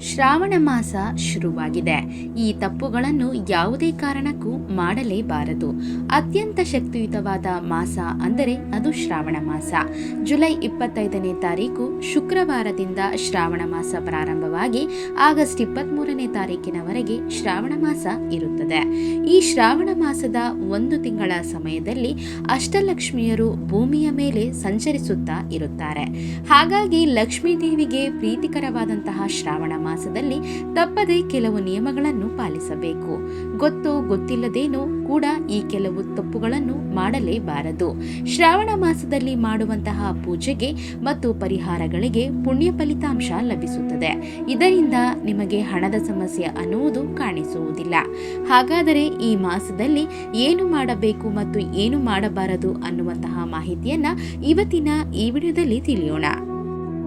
ಶ್ರಾವಣ ಮಾಸ ಶುರುವಾಗಿದೆ. ಈ ತಪ್ಪುಗಳನ್ನು ಯಾವುದೇ ಕಾರಣಕ್ಕೂ ಮಾಡಲೇಬಾರದು. ಅತ್ಯಂತ ಶಕ್ತಿಯುತವಾದ ಮಾಸ ಅಂದರೆ ಅದು ಶ್ರಾವಣ ಮಾಸ. ಜುಲೈ ಇಪ್ಪತ್ತೈದನೇ ತಾರೀಕು ಶುಕ್ರವಾರದಿಂದ ಶ್ರಾವಣ ಮಾಸ ಪ್ರಾರಂಭವಾಗಿ ಆಗಸ್ಟ್ ಇಪ್ಪತ್ತ್ಮೂರನೇ ತಾರೀಕಿನವರೆಗೆ ಶ್ರಾವಣ ಮಾಸ ಇರುತ್ತದೆ. ಈ ಶ್ರಾವಣ ಮಾಸದ ಒಂದು ತಿಂಗಳ ಸಮಯದಲ್ಲಿ ಅಷ್ಟಲಕ್ಷ್ಮಿಯರು ಭೂಮಿಯ ಮೇಲೆ ಸಂಚರಿಸುತ್ತಾ ಇರುತ್ತಾರೆ. ಹಾಗಾಗಿ ಲಕ್ಷ್ಮೀ ದೇವಿಗೆ ಪ್ರೀತಿಕರವಾದಂತಹ ಶ್ರಾವಣ ಮಾಸದಲ್ಲಿ ತಪ್ಪದೆ ಕೆಲವು ನಿಯಮಗಳನ್ನು ಪಾಲಿಸಬೇಕು. ಗೊತ್ತು ಗೊತ್ತಿಲ್ಲದೇನೋ ಕೂಡ ಈ ಕೆಲವು ತಪ್ಪುಗಳನ್ನು ಮಾಡಲೇಬಾರದು. ಶ್ರಾವಣ ಮಾಸದಲ್ಲಿ ಮಾಡುವಂತಹ ಪೂಜೆಗೆ ಮತ್ತು ಪರಿಹಾರಗಳಿಗೆ ಪುಣ್ಯ ಫಲಿತಾಂಶ ಲಭಿಸುತ್ತದೆ. ಇದರಿಂದ ನಿಮಗೆ ಹಣದ ಸಮಸ್ಯೆ ಅನ್ನುವುದು ಕಾಣಿಸುವುದಿಲ್ಲ. ಹಾಗಾದರೆ ಈ ಮಾಸದಲ್ಲಿ ಏನು ಮಾಡಬೇಕು ಮತ್ತು ಏನು ಮಾಡಬಾರದು ಅನ್ನುವಂತಹ ಮಾಹಿತಿಯನ್ನ ಇವತ್ತಿನ ಈ ವಿಡಿಯೋದಲ್ಲಿ ತಿಳಿಯೋಣ.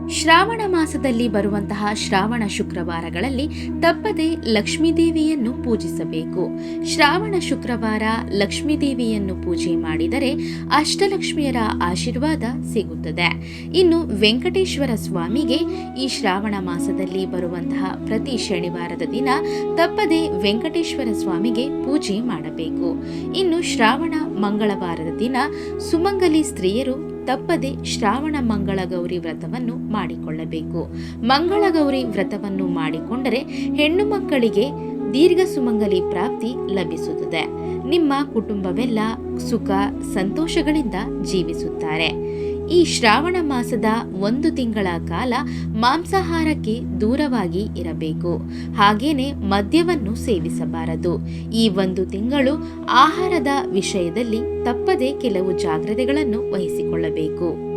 ಶ್ರಾವಣ ಮಾಸದಲ್ಲಿ ಬರುವಂತಹ ಶ್ರಾವಣ ಶುಕ್ರವಾರಗಳಲ್ಲಿ ತಪ್ಪದೆ ಲಕ್ಷ್ಮೀದೇವಿಯನ್ನು ಪೂಜಿಸಬೇಕು. ಶ್ರಾವಣ ಶುಕ್ರವಾರ ಲಕ್ಷ್ಮೀದೇವಿಯನ್ನು ಪೂಜೆ ಮಾಡಿದರೆ ಅಷ್ಟಲಕ್ಷ್ಮಿಯರ ಆಶೀರ್ವಾದ ಸಿಗುತ್ತದೆ. ಇನ್ನು ವೆಂಕಟೇಶ್ವರ ಸ್ವಾಮಿಗೆ ಈ ಶ್ರಾವಣ ಮಾಸದಲ್ಲಿ ಬರುವಂತಹ ಪ್ರತಿ ಶನಿವಾರದ ದಿನ ತಪ್ಪದೆ ವೆಂಕಟೇಶ್ವರ ಸ್ವಾಮಿಗೆ ಪೂಜೆ ಮಾಡಬೇಕು. ಇನ್ನು ಶ್ರಾವಣ ಮಂಗಳವಾರದ ದಿನ ಸುಮಂಗಲಿ ಸ್ತ್ರೀಯರು ತಪ್ಪದೆ ಶ್ರಾವಣ ಮಂಗಳ ಗೌರಿ ವ್ರತವನ್ನು ಮಾಡಿಕೊಳ್ಳಬೇಕು. ಮಂಗಳಗೌರಿ ವ್ರತವನ್ನು ಮಾಡಿಕೊಂಡರೆ ಹೆಣ್ಣು ಮಕ್ಕಳಿಗೆ ದೀರ್ಘ ಸುಮಂಗಲಿ ಪ್ರಾಪ್ತಿ ಲಭಿಸುತ್ತದೆ. ನಿಮ್ಮ ಕುಟುಂಬವೆಲ್ಲ ಸುಖ, ಸಂತೋಷಗಳಿಂದ ಜೀವಿಸುತ್ತಾರೆ. ಈ ಶ್ರಾವಣ ಮಾಸದ ಒಂದು ತಿಂಗಳ ಕಾಲ ಮಾಂಸಾಹಾರಕ್ಕೆ ದೂರವಾಗಿ ಇರಬೇಕು. ಹಾಗೇನೆ ಮದ್ಯವನ್ನು ಸೇವಿಸಬಾರದು. ಈ ಒಂದು ತಿಂಗಳು ಆಹಾರದ ವಿಷಯದಲ್ಲಿ ತಪ್ಪದೆ ಕೆಲವು ಜಾಗ್ರತೆಗಳನ್ನು ವಹಿಸಿಕೊಳ್ಳಬೇಕು.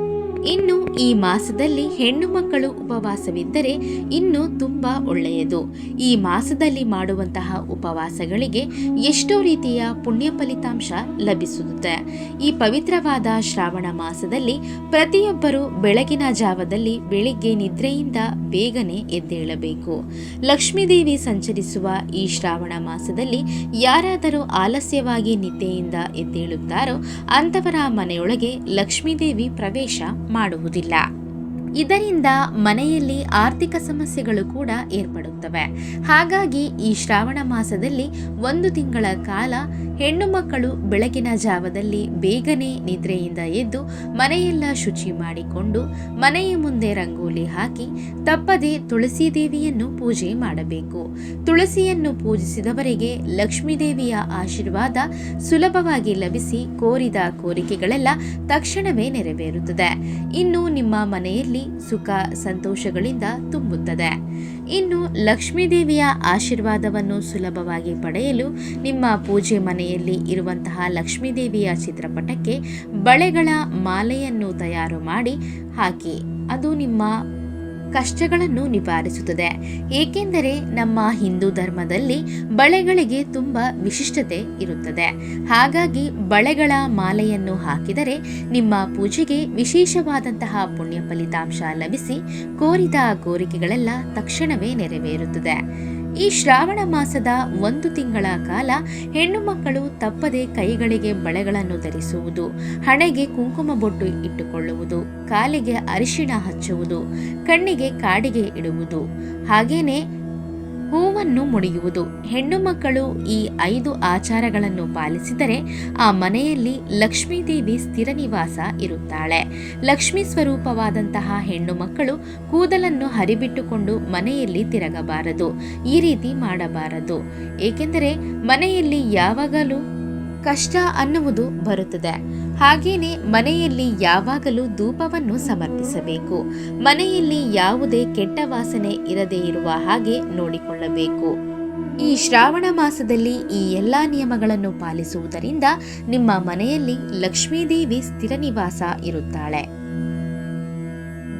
ಇನ್ನು ಈ ಮಾಸದಲ್ಲಿ ಹೆಣ್ಣು ಮಕ್ಕಳು ಉಪವಾಸವಿದ್ದರೆ ಇನ್ನೂ ತುಂಬ ಒಳ್ಳೆಯದು. ಈ ಮಾಸದಲ್ಲಿ ಮಾಡುವಂತಹ ಉಪವಾಸಗಳಿಗೆ ಎಷ್ಟೋ ರೀತಿಯ ಪುಣ್ಯ ಫಲಿತಾಂಶ ಲಭಿಸುತ್ತೆ. ಈ ಪವಿತ್ರವಾದ ಶ್ರಾವಣ ಮಾಸದಲ್ಲಿ ಪ್ರತಿಯೊಬ್ಬರು ಬೆಳಗಿನ ಜಾವದಲ್ಲಿ ಬೆಳಿಗ್ಗೆ ನಿದ್ರೆಯಿಂದ ಬೇಗನೆ ಎದ್ದೇಳಬೇಕು. ಲಕ್ಷ್ಮೀದೇವಿ ಸಂಚರಿಸುವ ಈ ಶ್ರಾವಣ ಮಾಸದಲ್ಲಿ ಯಾರಾದರೂ ಆಲಸ್ಯವಾಗಿ ನಿದ್ದೆಯಿಂದ ಎದ್ದೇಳುತ್ತಾರೋ ಅಂಥವರ ಮನೆಯೊಳಗೆ ಲಕ್ಷ್ಮೀದೇವಿ ಪ್ರವೇಶ ಮಾಡುವುದಿಲ್ಲ. ಇದರಿಂದ ಮನೆಯಲ್ಲಿ ಆರ್ಥಿಕ ಸಮಸ್ಯೆಗಳು ಕೂಡ ಏರ್ಪಡುತ್ತವೆ. ಹಾಗಾಗಿ ಈ ಶ್ರಾವಣ ಮಾಸದಲ್ಲಿ ಒಂದು ತಿಂಗಳ ಕಾಲ ಹೆಣ್ಣು ಮಕ್ಕಳು ಬೆಳಗಿನ ಜಾವದಲ್ಲಿ ಬೇಗನೆ ನಿದ್ರೆಯಿಂದ ಎದ್ದು ಮನೆಯೆಲ್ಲ ಶುಚಿ ಮಾಡಿಕೊಂಡು ಮನೆಯ ಮುಂದೆ ರಂಗೋಲಿ ಹಾಕಿ ತಪ್ಪದೆ ತುಳಸಿ ದೇವಿಯನ್ನು ಪೂಜೆ ಮಾಡಬೇಕು. ತುಳಸಿಯನ್ನು ಪೂಜಿಸಿದವರಿಗೆ ಲಕ್ಷ್ಮೀ ದೇವಿಯ ಆಶೀರ್ವಾದ ಸುಲಭವಾಗಿ ಲಭಿಸಿ ಕೋರಿದ ಕೋರಿಕೆಗಳೆಲ್ಲ ತಕ್ಷಣವೇ ನೆರವೇರುತ್ತದೆ. ಇನ್ನು ನಿಮ್ಮ ಮನೆಯಲ್ಲಿ ಸುಖ ಸಂತೋಷಗಳಿಂದ ತುಂಬುತ್ತದೆ. ಇನ್ನು ಲಕ್ಷ್ಮೀ ದೇವಿಯ ಆಶೀರ್ವಾದವನ್ನು ಸುಲಭವಾಗಿ ಪಡೆಯಲು ನಿಮ್ಮ ಪೂಜೆ ಮನೆಯಲ್ಲಿ ಇರುವಂತಹ ಲಕ್ಷ್ಮೀದೇವಿಯ ಚಿತ್ರಪಟಕ್ಕೆ ಬಳೆಗಳ ಮಾಲೆಯನ್ನು ತಯಾರು ಮಾಡಿ ಹಾಕಿ. ಅದು ನಿಮ್ಮ ಕಷ್ಟಗಳನ್ನು ನಿವಾರಿಸುತ್ತದೆ. ಏಕೆಂದರೆ ನಮ್ಮ ಹಿಂದೂ ಧರ್ಮದಲ್ಲಿ ಬಳೆಗಳಿಗೆ ತುಂಬ ವಿಶಿಷ್ಟತೆ ಇರುತ್ತದೆ. ಹಾಗಾಗಿ ಬಳೆಗಳ ಮಾಲೆಯನ್ನು ಹಾಕಿದರೆ ನಿಮ್ಮ ಪೂಜೆಗೆ ವಿಶೇಷವಾದಂತಹ ಪುಣ್ಯ ಫಲಿತಾಂಶ ಲಭಿಸಿ ಕೋರಿದ ಕೋರಿಕೆಗಳೆಲ್ಲ ತಕ್ಷಣವೇ ನೆರವೇರುತ್ತದೆ. ಈ ಶ್ರಾವಣ ಮಾಸದ ಒಂದು ತಿಂಗಳ ಕಾಲ ಹೆಣ್ಣು ಮಕ್ಕಳು ತಪ್ಪದೆ ಕೈಗಳಿಗೆ ಬಳೆಗಳನ್ನು ಧರಿಸುವುದು, ಹಣೆಗೆ ಕುಂಕುಮ ಬೊಟ್ಟು ಇಟ್ಟುಕೊಳ್ಳುವುದು, ಕಾಲಿಗೆ ಅರಿಶಿಣ ಹಚ್ಚುವುದು, ಕಣ್ಣಿಗೆ ಕಾಡಿಗೆ ಇಡುವುದು. ಹಾಗೇನೆ ಹೂವನ್ನು ಮುಡಿಯುವುದು. ಹೆಣ್ಣು ಮಕ್ಕಳು ಈ ಐದು ಆಚಾರಗಳನ್ನು ಪಾಲಿಸಿದರೆ ಆ ಮನೆಯಲ್ಲಿ ಲಕ್ಷ್ಮೀದೇವಿ ಸ್ಥಿರ ನಿವಾಸ ಇರುತ್ತಾಳೆ. ಲಕ್ಷ್ಮೀ ಸ್ವರೂಪವಾದಂತಹ ಹೆಣ್ಣು ಮಕ್ಕಳು ಕೂದಲನ್ನು ಹರಿಬಿಟ್ಟುಕೊಂಡು ಮನೆಯಲ್ಲಿ ತಿರಗಬಾರದು. ಈ ರೀತಿ ಮಾಡಬಾರದು. ಏಕೆಂದರೆ ಮನೆಯಲ್ಲಿ ಯಾವಾಗಲೂ ಕಷ್ಟ ಅನ್ನುವುದು ಬರುತ್ತದೆ. ಹಾಗೇನೆ ಮನೆಯಲ್ಲಿ ಯಾವಾಗಲೂ ಧೂಪವನ್ನು ಸಮರ್ಪಿಸಬೇಕು. ಮನೆಯಲ್ಲಿ ಯಾವುದೇ ಕೆಟ್ಟ ವಾಸನೆ ಇರದೇ ಇರುವ ಹಾಗೆ ನೋಡಿಕೊಳ್ಳಬೇಕು. ಈ ಶ್ರಾವಣ ಮಾಸದಲ್ಲಿ ಈ ಎಲ್ಲ ನಿಯಮಗಳನ್ನು ಪಾಲಿಸುವುದರಿಂದ ನಿಮ್ಮ ಮನೆಯಲ್ಲಿ ಲಕ್ಷ್ಮೀದೇವಿ ಸ್ಥಿರ ನಿವಾಸ ಇರುತ್ತಾಳೆ.